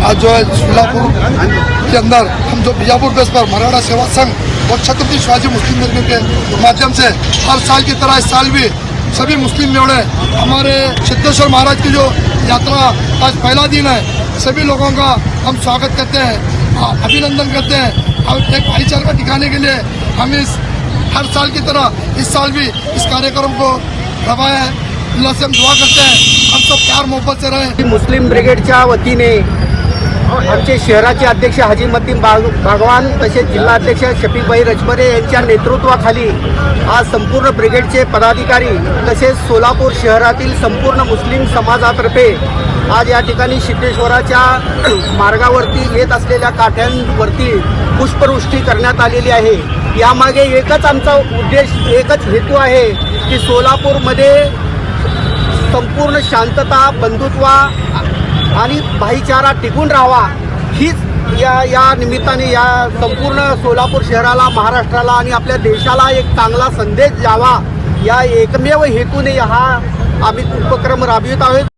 आज जो है सोलापुर के अंदर हम जो बीजापुर बेस पर मराठा सेवा संघ और छत्रपति शिवाजी मुस्लिम लीग के माध्यम से हर साल की तरह इस साल भी सभी मुस्लिम जोड़े हमारे सिद्धेश्वर महाराज की जो यात्रा आज पहला दिन है, सभी लोगों का हम स्वागत करते हैं अभिनंदन करते हैं। और एक भाईचारा दिखाने के लिए हम इस, हर साल की तरह इस साल भी इस कार्यक्रम को रवाया है। अल्लाह से हम दुआ करते हैं। हम सब प्यार मोहब्बत से रहे। मुस्लिम ब्रिगेडच्या वतीने आमचे शहराचे अध्यक्ष हाजी मतीन बाग भागवान तसेच जिल्हाध्यक्ष शफीकबाई शफीकभाई यांच्या नेतृत्वाखाली आज संपूर्ण ब्रिगेडचे पदाधिकारी तसेच सोलापूर शहरातील संपूर्ण मुस्लिम समाजातर्फे आज या ठिकाणी सिद्धेश्वराच्या मार्गावरती येत असलेल्या काठ्यांवरती पुष्पवृष्टी करण्यात आलेली आहे. यामागे एकच आमचा उद्देश एकच हेतू आहे की सोलापूरमध्ये संपूर्ण शांतता बंधुत्वा आणि भाईचारा टिकून राहावा. हीच या या निमित्ताने या संपूर्ण सोलापूर शहराला महाराष्ट्राला आणि आपल्या देशाला एक चांगला संदेश द्यावा. या एकमेव हेतूने हा आम्ही उपक्रम राबवित आहोत.